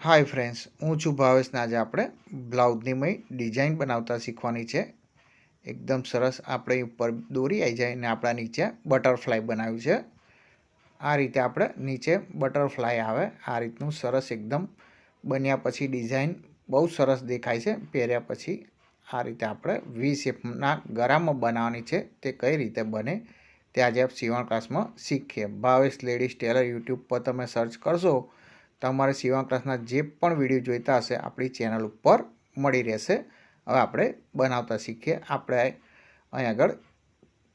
Hi friends હું છું ભાવેશને આજે આપણે બ્લાઉઝની મય ડિઝાઇન બનાવતા શીખવાની છે. એકદમ સરસ આપણે ઉપર દોરી આવી જાય અને આપણા નીચે બટરફ્લાય બનાવ્યું છે. આ રીતે આપણે નીચે બટરફ્લાય આવે, આ રીતનું સરસ એકદમ બન્યા પછી ડિઝાઇન બહુ સરસ દેખાય છે. પહેર્યા પછી આ રીતે આપણે વી શેપના ગરામાં બનાવવાની છે, તે કઈ રીતે બને તે આજે આપ સીવણ ક્લાસમાં શીખીએ. ભાવેશ લેડીઝ ટેલર યુટ્યુબ પર તમે સર્ચ કરશો તમારે સેવા ક્લાસના જે પણ વીડિયો જોઈતા હશે, આપણી ચેનલ ઉપર મળી રહેશે. હવે આપણે બનાવતા શીખીએ. આપણે અહીં આગળ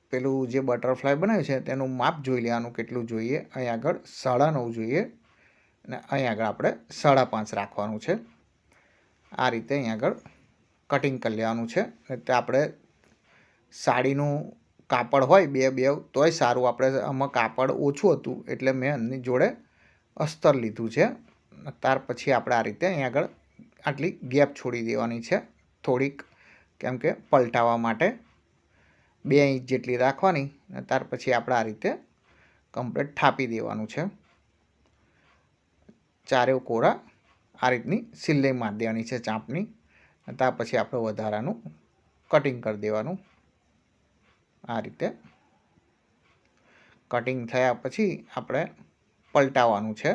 પેલું જે બટરફ્લાય બનાવ્યું છે, તેનું માપ જોઈ લેવાનું, કેટલું જોઈએ. અહીં આગળ સાડા નવ જોઈએ. અને અહીં આગળ આપણે સાડા પાંચ રાખવાનું છે. આ રીતે અહીં આગળ કટિંગ કરી લેવાનું છે. એટલે આપણે સાડીનું કાપડ હોય બે બે, તોય સારું. આપણે આમાં કાપડ ઓછું હતું, એટલે મેં એમની જોડે અસ્તર લીધું છે. ત્યાર પછી આપણે આ રીતે અહીં આગળ આટલી ગેપ છોડી દેવાની છે. થોડીક, કેમ કે પલટાવવા માટે બે ઇંચ જેટલી રાખવાની અને ત્યાર પછી આપણે આ રીતે કમ્પ્લીટ થાપી દેવાનું છે. ચારેવ કોરા આ રીતની સિલાઈ માર દેવાની છે ચાંપની ત્યાર પછી આપણે વધારાનું કટિંગ કરી દેવાનું. આ રીતે કટિંગ થયા પછી આપણે પલટાવવાનું છે.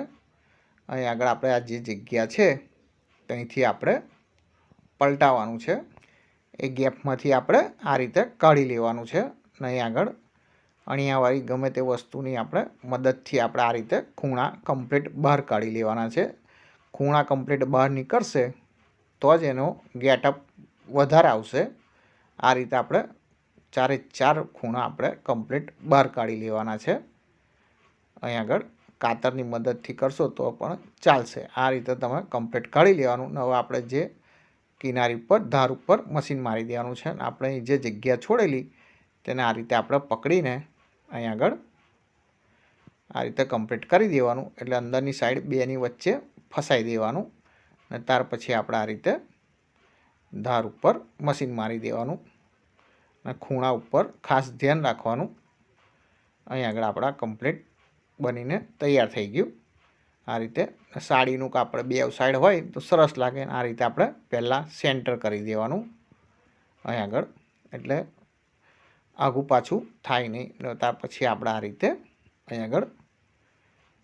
અહીં આગળ આપણે આ જે જગ્યા છે, ત્યાંથી આપણે પલટાવવાનું છે. એ ગેપમાંથી આપણે આ રીતે કાઢી લેવાનું છે નહીં આગળ અણિયાવાળી ગમે તે વસ્તુની આપણે મદદથી આપણે આ રીતે ખૂણા કમ્પ્લીટ બહાર કાઢી લેવાના છે. ખૂણા કમ્પ્લીટ બહાર નીકળશે તો જ એનો ગેટઅપ વધારે આવશે. આ રીતે આપણે ચારે ચાર ખૂણા આપણે કમ્પ્લીટ બહાર કાઢી લેવાના છે. અહીં આગળ કાતરની મદદથી કરશો તો પણ ચાલશે. આ રીતે તમે કમ્પ્લીટ કાઢી લેવાનું. હવે આપણે જે કિનારી ઉપર, ધાર ઉપર મશીન મારી દેવાનું છે. આપણે જે જગ્યા છોડેલી, તેને આ રીતે આપણે પકડીને અહીં આગળ આ રીતે કમ્પ્લીટ કરી દેવાનું. એટલે અંદરની સાઈડ બેની વચ્ચે ફસાઈ દેવાનું. અને ત્યાર પછી આપણે આ રીતે ધાર ઉપર મશીન મારી દેવાનું. અને ખૂણા ઉપર ખાસ ધ્યાન રાખવાનું. અહીં આગળ આપણા કમ્પ્લીટ બનીને તૈયાર થઈ ગયું. આ રીતે સાડીનું કાપડ બે સાઈડ હોય તો સરસ લાગે. આ રીતે આપણે પહેલાં સેન્ટર કરી દેવાનું અહીં આગળ. એટલે આઘું પાછું થાય નહીં. ત્યાર પછી આપણે આ રીતે અહીં આગળ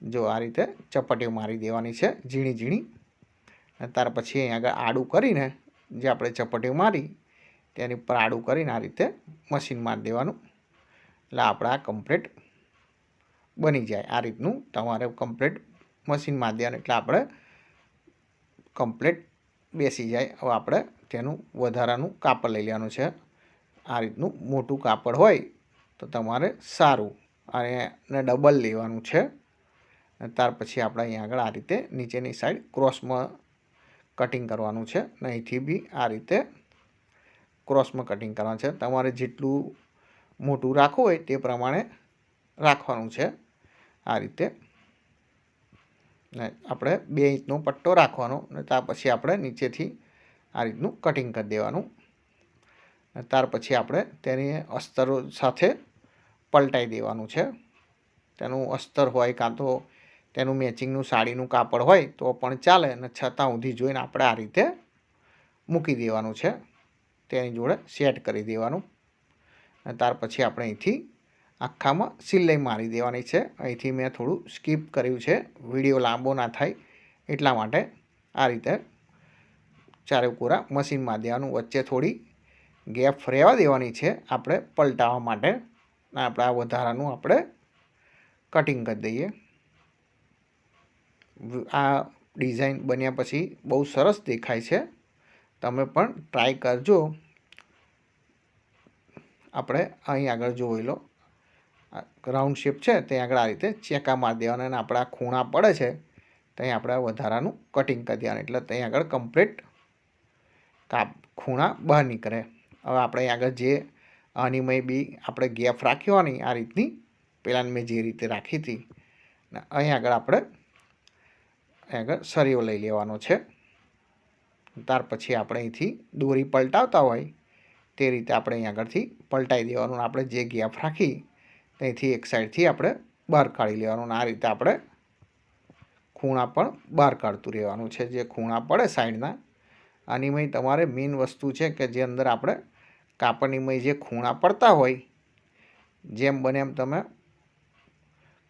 જો આ રીતે ચપટીઓ મારી દેવાની છે ઝીણી ઝીણી. ત્યાર પછી અહીં આગળ આડું કરીને જે આપણે ચપટીઓ મારી તેની ઉપર આડું કરીને આ રીતે મશીન મારી દેવાનું. એટલે આપણા કમ્પ્લીટ બની જાય આ રીતનું. તમારે કમ્પ્લેટ મશીન મારી દેવાનું એટલે આપણે કમ્પ્લેટ બેસી જાય. હવે આપણે તેનું વધારાનું કાપડ લઈ લેવાનું છે. આ રીતનું મોટું કાપડ હોય તો તમારે સારું અને ડબલ લેવાનું છે. ત્યાર પછી આપણે અહીં આગળ આ રીતે નીચેની સાઈડ ક્રોસમાં કટિંગ કરવાનું છે. અને અહીંથી બી આ રીતે ક્રોસમાં કટિંગ કરવાનું છે. તમારે જેટલું મોટું રાખવું હોય તે પ્રમાણે રાખવાનું છે. આ રીતે. ને આપણે બે ઇંચનો પટ્ટો રાખવાનો, ને ત્યાર પછી આપણે નીચેથી આ રીતનું કટિંગ કરી દેવાનું. ત્યાર પછી આપણે તેની અસ્તરો સાથે પલટાઈ દેવાનું છે. તેનું અસ્તર હોય કાં તો તેનું મેચિંગનું સાડીનું કાપડ હોય તો પણ ચાલે અને છતાં ઊંધી જોઈને આપણે આ રીતે મૂકી દેવાનું છે. તેની જોડે સેટ કરી દેવાનું. અને ત્યાર પછી આપણે અહીંથી આખામાં સિલાઈ મારી દેવાની છે. અહીંથી મેં થોડું સ્કીપ કર્યું છે. વીડિયો લાંબો ના થાય એટલા માટે આ રીતે ચારે કોરા મશીનમાં દેવાનું વચ્ચે થોડી ગેપ રહેવા દેવાની છે. આપણે પલટાવવા માટે આપણે આ વધારાનું આપણે કટિંગ કરી દઈએ. આ ડિઝાઇન બન્યા પછી બહુ સરસ દેખાય છે. તમે પણ ટ્રાય કરજો. આપણે અહીં આગળ જોઈ લો. રાઉન્ડ શેપ છે, ત્યાં આગળ આ રીતે ચેકા મારી દેવાના અને આપણા ખૂણા પડે છે, ત્યાં આપણે વધારાનું કટિંગ કરી દેવાનું. એટલે ત્યાં આગળ કમ્પ્લીટ કાપ, ખૂણા બહાર નીકળે. હવે આપણે આગળ જે અનિમય બી આપણે ગેપ રાખ્યોની આ રીતની પહેલાં મેં જે રીતે રાખી હતી. અહીં આગળ આપણે આગળ સરિયો લઈ લેવાનો છે. ત્યાર પછી આપણે અહીંથી દોરી પલટાવતા હોય, તે રીતે આપણે અહીં આગળથી પલટાઈ દેવાનું. આપણે જે ગેપ રાખી ત્યાંથી એક સાઈડથી આપણે બહાર કાઢી લેવાનું આ રીતે આપણે ખૂણા પણ બહાર કાઢતું રહેવાનું છે. જે ખૂણા પડે સાઈડના, આનીમય તમારે મેઇન વસ્તુ છે કે જે અંદર આપણે કાપડનીમય જે ખૂણા પડતા હોય, જેમ બને એમ તમે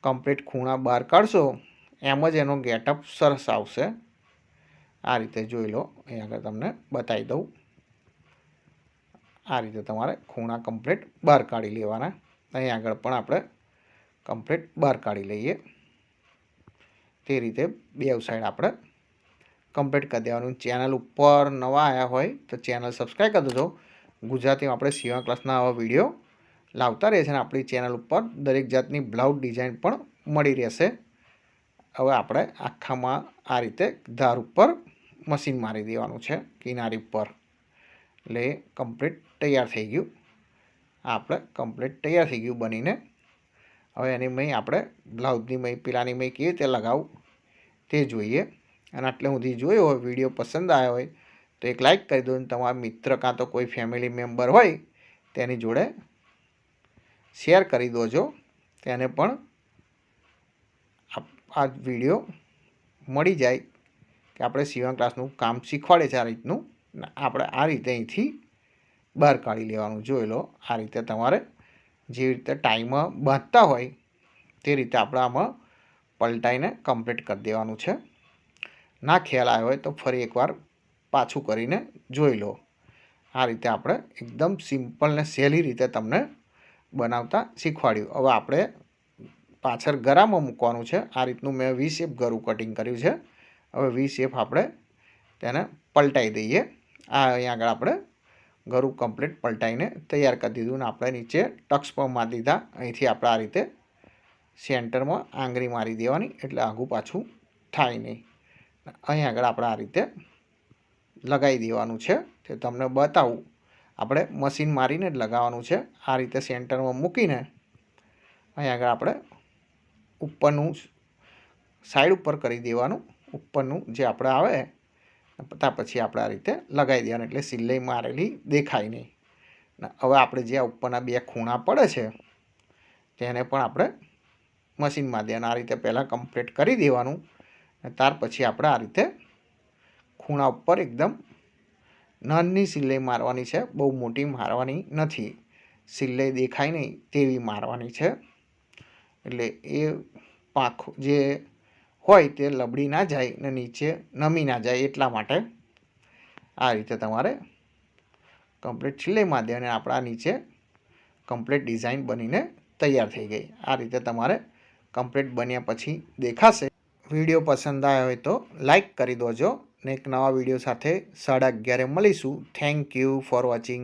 કમ્પ્લીટ ખૂણા બહાર કાઢશો, એમ જ એનો ગેટઅપ સરસ આવશે. આ રીતે જોઈ લો અહીં આગળ તમને બતાવી દઉં. આ રીતે તમારે ખૂણા કમ્પ્લીટ બહાર કાઢી લેવાના. અહીં આગળ પણ આપણે કમ્પ્લીટ બહાર કાઢી લઈએ. તે રીતે બે સાઈડ આપણે કમ્પ્લીટ કરી દેવાનું. ચેનલ ઉપર નવા આવ્યા હોય તો ચેનલ સબસ્ક્રાઈબ કરી દેજો. ગુજરાતીમાં આપણે સીવા ક્લાસના આવા વીડિયો લાવતા રહે છે અને આપણી ચેનલ ઉપર દરેક જાતની બ્લાઉઝ ડિઝાઇન પણ મળી રહેશે. હવે આપણે આખામાં આ રીતે ધાર ઉપર મશીન મારી દેવાનું છે કિનારી ઉપર. એટલે કમ્પ્લીટ તૈયાર થઈ ગયું. આપણે કમ્પ્લીટ તૈયાર થઈ ગયું બનીને. હવે એની મય આપણે બ્લાઉઝની મય, પીલાની મય કેવી રીતે લગાવું તે જોઈએ. અને આટલે સુધી જોયો હોય, વીડિયો પસંદ આવ્યો હોય, તો એક લાઇક કરી દો અને તમારા મિત્ર કાં તો કોઈ ફેમિલી મેમ્બર હોય, તેની જોડે શેર કરી દોજો. તેને પણ આ વીડિયો મળી જાય કે આપણે સીવણ ક્લાસનું કામ શીખવાડે છે આ રીતનું. આપણે આ રીતે અહીંથી બહાર કાઢી લેવાનું જોઈ લો. આ રીતે તમારે જે રીતે ટાઈમ બાંધતા હોય તે રીતે આપણે આમાં પલટાઈને કમ્પ્લીટ કરી દેવાનું છે. ના ખ્યાલ આવ્યો હોય તો ફરી એકવાર પાછું કરીને જોઈ લો. આ રીતે આપણે એકદમ સિમ્પલ ને સહેલી રીતે તમને બનાવતા શીખવાડ્યું. હવે આપણે પાછળ ગરામાં મૂકવાનું છે. આ રીતનું મેં વી શેપ ગરું કટિંગ કર્યું છે. હવે વી શેપ આપણે તેને પલટાઈ દઈએ. આ અહીંયા આગળ આપણે ગરું કમ્પ્લીટ પલટાઈને તૈયાર કરી દીધું ને આપણે નીચે ટક્સ પર મારી દીધા. અહીંથી આપણે આ રીતે સેન્ટરમાં આંગળી મારી દેવાની એટલે આઘું પાછું થાય નહીં. અહીં આગળ આપણે આ રીતે લગાવી દેવાનું છે. તે તમને બતાવું. આપણે મશીન મારીને જ લગાવવાનું છે. આ રીતે સેન્ટરમાં મૂકીને અહીં આગળ આપણે ઉપરનું સાઈડ ઉપર કરી દેવાનું. ઉપરનું જે આપણે આવે ત્યાં પછી આપણે આ રીતે લગાવી દેવાનું. એટલે સિલાઈ મારેલી દેખાય નહીં. હવે આપણે જે ઉપરના બે ખૂણા પડે છે, તેને પણ આપણે મશીનમાં દેવાનું આ રીતે પહેલાં કમ્પ્લીટ કરી દેવાનું. અને ત્યાર પછી આપણે આ રીતે ખૂણા ઉપર એકદમ નાની સિલાઈ મારવાની છે. બહુ મોટી મારવાની નથી. સિલાઈ દેખાય નહીં તેવી મારવાની છે. એટલે એ પાંખ જે હોય તે લબડી ના જાય ને નીચે નમી ના જાય એટલા માટે આ રીતે તમારે કમ્પ્લીટ સિલાઈ દે અને આપણા નીચે કમ્પ્લીટ ડિઝાઇન બનીને તૈયાર થઈ ગઈ. આ રીતે તમારે કમ્પ્લીટ બન્યા પછી દેખાશે. વીડિયો પસંદ આવ્યો હોય તો લાઈક કરી દોજો ને એક નવા વીડિયો સાથે સાડા અગિયારે મળીશું. Thank you for watching